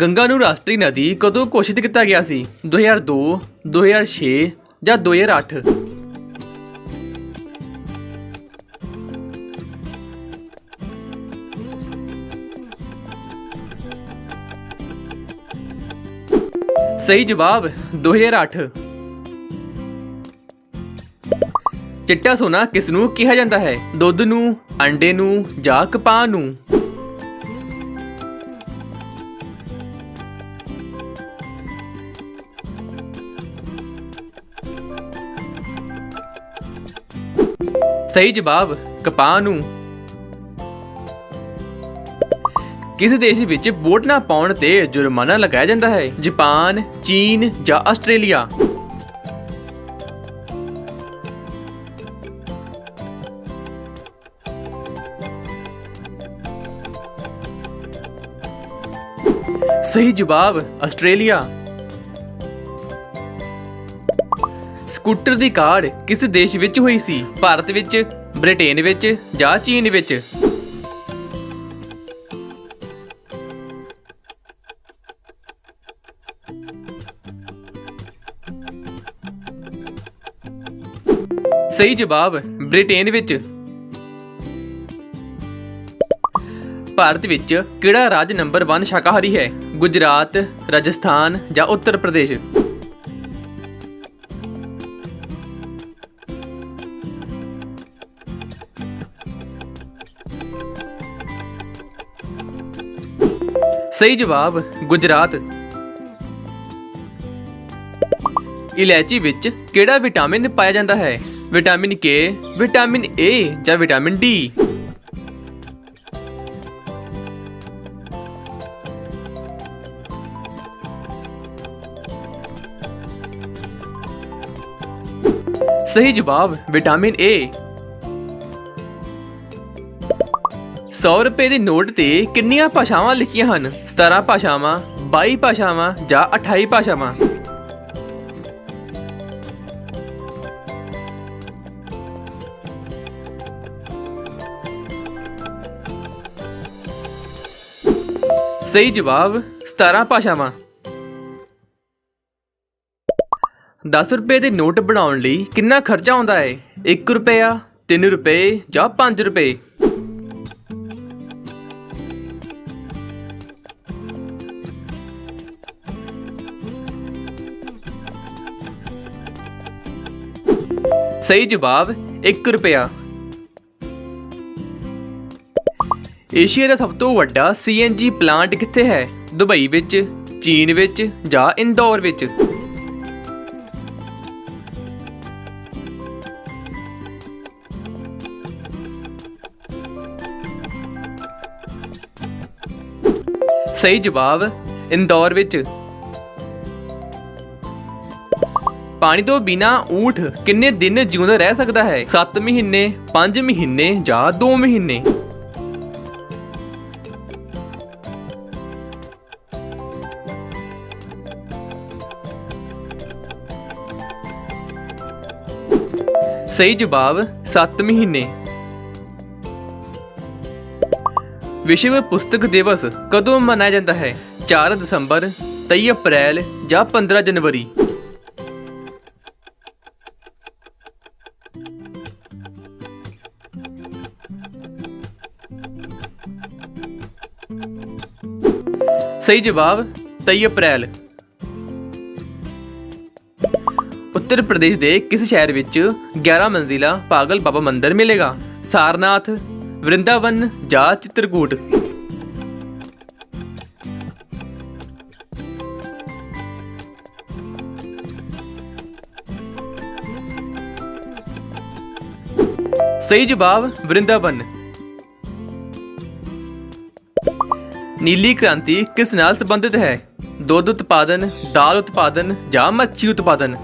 ਗੰਗਾ ਨੂੰ ਰਾਸ਼ਟਰੀ ਨਦੀ ਕਦੋਂ ਘੋਸ਼ਿਤ ਕੀਤਾ ਗਿਆ ਸੀ? 2002 2006 ਜਾਂ 2008 ਸਹੀ ਜਵਾਬ 2008 ਚਿੱਟਾ ਸੋਨਾ ਕਿਸ ਨੂੰ ਕਿਹਾ ਜਾਂਦਾ ਹੈ? ਦੁੱਧ ਨੂੰ, ਅੰਡੇ ਨੂੰ ਜਾਂ ਕਪਾਹ ਨੂੰ? ਸਹੀ ਜਵਾਬ, ਕਪਾਹ ਨੂੰ। ਕਿਸ ਦੇਸ਼ ਵਿੱਚ ਵੋਟ ਨਾ ਪਾਉਣ ਤੇ ਜੁਰਮਾਨਾ ਲਗਾਇਆ ਜਾਂਦਾ ਹੈ? ਜਾਪਾਨ, ਚੀਨ ਜਾਂ ਆਸਟ੍ਰੇਲੀਆ? ਸਹੀ ਜਵਾਬ, ਆਸਟ੍ਰੇਲੀਆ। ਸਕੂਟਰ ਦੀ ਕਾਢ ਕਿਸ ਦੇਸ਼ ਵਿੱਚ ਹੋਈ ਸੀ? ਭਾਰਤ ਵਿੱਚ, ਬ੍ਰਿਟੇਨ ਵਿੱਚ ਜਾਂ ਚੀਨ ਵਿੱਚ? ਸਹੀ ਜਵਾਬ, ਬ੍ਰਿਟੇਨ ਵਿੱਚ। ਭਾਰਤ ਵਿੱਚ ਕਿਹੜਾ ਰਾਜ ਨੰਬਰ 1 ਸ਼ਾਕਾਹਾਰੀ ਹੈ? ਗੁਜਰਾਤ, ਰਾਜਸਥਾਨ ਜਾਂ ਉੱਤਰ ਪ੍ਰਦੇਸ਼? ਸਹੀ ਜਵਾਬ, ਗੁਜਰਾਤ। ਇਲਾਇਚੀ ਵਿੱਚ ਕਿਹੜਾ ਵਿਟਾਮਿਨ ਪਾਇਆ ਜਾਂਦਾ ਹੈ? ਵਿਟਾਮਿਨ ਕੇ, ਵਿਟਾਮਿਨ ਏ ਜਾਂ ਵਿਟਾਮਿਨ ਡੀ? ਸਹੀ ਜਵਾਬ, ਵਿਟਾਮਿਨ ਏ। 100 ਰੁਪਏ ਦੇ ਨੋਟ ਤੇ ਕਿੰਨੀਆਂ ਭਾਸ਼ਾਵਾਂ ਲਿਖੀਆਂ ਹਨ? 17 ਭਾਸ਼ਾਵਾਂ 22 ਭਾਸ਼ਾਵਾਂ ਜਾਂ 28 ਭਾਸ਼ਾਵਾਂ? ਸਹੀ ਜਵਾਬ 17 ਭਾਸ਼ਾਵਾਂ। 10 ਰੁਪਏ ਦੇ ਨੋਟ ਬਣਾਉਣ ਲਈ ਕਿੰਨਾ ਖਰਚਾ ਆਉਂਦਾ ਹੈ? 1 ਰੁਪਿਆ 3 ਰੁਪਏ ਜਾਂ 5 ਰੁਪਏ? ਸਹੀ ਜਵਾਬ 1 ਰੁਪਿਆ। ਏਸ਼ੀਆ ਦਾ ਸਭ ਤੋਂ ਵੱਡਾ ਸੀਐਨਜੀ ਪਲਾਂਟ ਕਿੱਥੇ ਹੈ? ਦੁਬਈ ਵਿੱਚ, ਚੀਨ ਵਿੱਚ ਜਾਂ ਇੰਦੌਰ ਵਿੱਚ? ਸਹੀ ਜਵਾਬ, ਇੰਦੌਰ ਵਿੱਚ। ਪਾਣੀ ਤੋਂ ਬਿਨਾ ਊਠ ਕਿੰਨੇ ਦਿਨ ਜਿਉਂਦਾ ਰਹਿ ਸਕਦਾ ਹੈ? 7 ਮਹੀਨੇ 5 ਮਹੀਨੇ ਜਾਂ 2 ਮਹੀਨੇ? ਸਹੀ ਜਵਾਬ 7 ਮਹੀਨੇ। ਵਿਸ਼ਵ ਪੁਸਤਕ ਦਿਵਸ ਕਦੋਂ ਮਨਾਇਆ ਜਾਂਦਾ ਹੈ? 4 ਦਸੰਬਰ 23 ਅਪ੍ਰੈਲ ਜਾਂ 15 ਜਨਵਰੀ? ਸਹੀ ਜਵਾਬ 23 ਅਪ੍ਰੈਲ। ਉੱਤਰ ਪ੍ਰਦੇਸ਼ ਦੇ ਕਿਸ ਸ਼ਹਿਰ ਵਿੱਚ 11 ਮੰਜ਼ਿਲਾ ਪਾਗਲ ਬਾਬਾ ਮੰਦਿਰ ਮਿਲੇਗਾ? ਸਾਰਨਾਥ, ਵਰਿੰਦਾਵਨ ਜਾਂ ਚਿੱਤਰਕੂਟ? ਸਹੀ ਜਵਾਬ ਵਰਿੰਦਾਵਨ। ਨੀਲੀ ਕ੍ਰਾਂਤੀ ਕਿਸ ਨਾਲ ਸੰਬੰਧਿਤ ਹੈ ਦੁੱਧ ਉਤਪਾਦਨ ਦਾਲ ਉਤਪਾਦਨ ਜਾਂ ਮੱਛੀ ਉਤਪਾਦਨ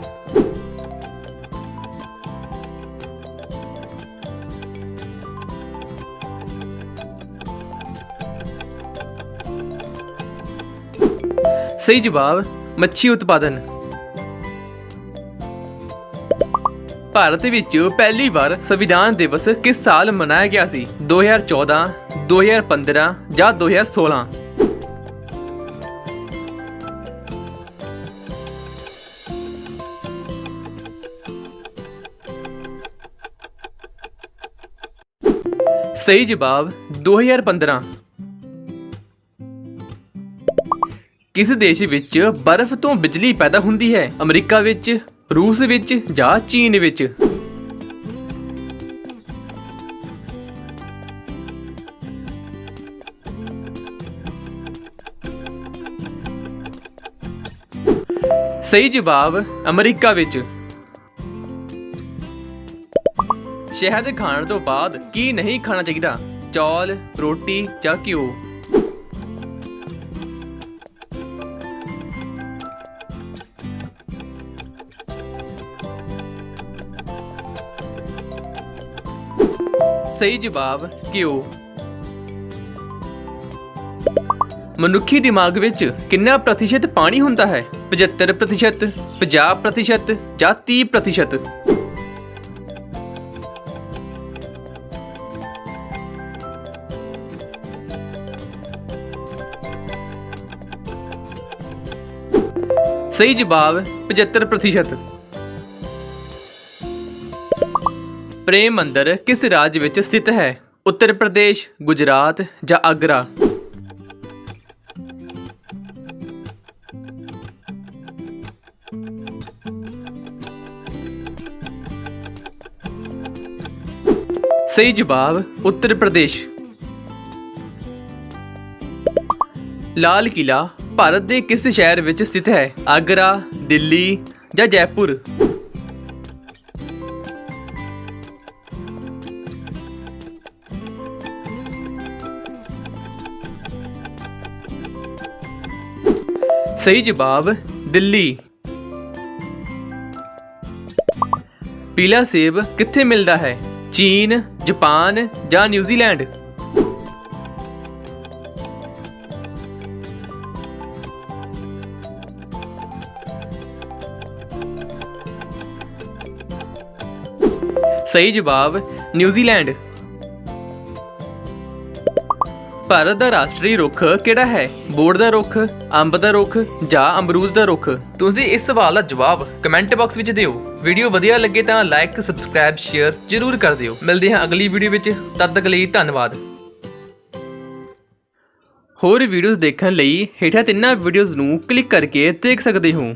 ਸਹੀ ਜਵਾਬ ਮੱਛੀ ਉਤਪਾਦਨ ਭਾਰਤ ਵਿੱਚ ਪਹਿਲੀ ਵਾਰ ਸੰਵਿਧਾਨ ਦਿਵਸ ਕਿਸ ਸਾਲ ਮਨਾਇਆ ਗਿਆ ਸੀ? 2014 2015 ਜਾਂ 2016 ਸਹੀ ਜਵਾਬ 2015 ਕਿਸ ਦੇਸ਼ ਵਿੱਚ ਬਰਫ਼ ਤੋਂ ਬਿਜਲੀ ਪੈਦਾ ਹੁੰਦੀ ਹੈ? ਅਮਰੀਕਾ ਵਿੱਚ ਰੂਸ ਵਿੱਚ ਜਾਂ ਚੀਨ ਵਿੱਚ। ਸਹੀ ਜਵਾਬ ਅਮਰੀਕਾ ਵਿੱਚ। ਸ਼ਹਿਦ ਖਾਣ ਤੋਂ ਬਾਅਦ ਕੀ ਨਹੀਂ ਖਾਣਾ ਚਾਹੀਦਾ? ਚੌਲ, ਰੋਟੀ ਜਾਂ ਘਿਓ? ਸਹੀ ਜਵਾਬ ਘਿਓ। ਮਨੁੱਖੀ ਦਿਮਾਗ ਵਿੱਚ ਕਿੰਨਾ ਪ੍ਰਤੀਸ਼ਤ ਪਾਣੀ ਹੁੰਦਾ ਹੈ? 75% ਪ੍ਰਤੀਸ਼ਤ 50% ਪ੍ਰਤੀਸ਼ਤ ਜਾਂ 30% ਪ੍ਰਤੀਸ਼ਤ? ਸਹੀ ਜਵਾਬ 75% ਪ੍ਰੇਮ ਮੰਦਰ ਕਿਸ ਰਾਜ ਵਿੱਚ ਸਥਿਤ ਹੈ? ਉੱਤਰ ਪ੍ਰਦੇਸ਼, ਗੁਜਰਾਤ ਜਾਂ ਆਗਰਾ? ਸਹੀ ਜਵਾਬ ਉੱਤਰ ਪ੍ਰਦੇਸ਼। ਲਾਲ ਕਿਲਾ ਭਾਰਤ ਦੇ ਕਿਸ ਸ਼ਹਿਰ ਵਿੱਚ ਸਥਿਤ ਹੈ? ਆਗਰਾ, ਦਿੱਲੀ ਜਾਂ ਜੈਪੁਰ? ਸਹੀ ਜਵਾਬ, ਦਿੱਲੀ। ਪੀਲਾ ਸੇਬ ਕਿੱਥੇ ਮਿਲਦਾ ਹੈ? ਚੀਨ, ਜਾਪਾਨ ਜਾਂ ਨਿਊਜ਼ੀਲੈਂਡ ਸਹੀ ਜਵਾਬ ਨਿਊਜ਼ੀਲੈਂਡ ਭਾਰਤ ਦਾ ਰਾਸ਼ਟਰੀ ਰੁੱਖ ਕਿਹੜਾ ਹੈ? ਬੋਰਡ ਦਾ ਰੁੱਖ, ਅੰਬ ਦਾ ਰੁੱਖ ਜਾਂ ਅਮਰੂਦ ਦਾ ਰੁੱਖ? ਤੁਸੀਂ ਇਸ ਸਵਾਲ ਦਾ ਜਵਾਬ ਕਮੈਂਟ ਬਾਕਸ ਵਿੱਚ ਦਿਓ। ਵੀਡੀਓ ਵਧੀਆ ਲੱਗੇ ਤਾਂ ਲਾਈਕ ਸਬਸਕ੍ਰਾਈਬ ਸ਼ੇਅਰ ਜ਼ਰੂਰ ਕਰ ਦਿਓ। ਮਿਲਦੇ ਹਾਂ ਅਗਲੀ ਵੀਡੀਓ ਵਿੱਚ। ਤਦ ਤੱਕ ਲਈ ਧੰਨਵਾਦ। ਹੋਰ ਵੀਡੀਓਜ਼ ਦੇਖਣ ਲਈ ਹੇਠਾਂ ਤਿੰਨਾਂ ਵੀਡੀਓਜ਼ ਨੂੰ ਕਲਿੱਕ ਕਰਕੇ ਦੇਖ ਸਕਦੇ ਹੋ।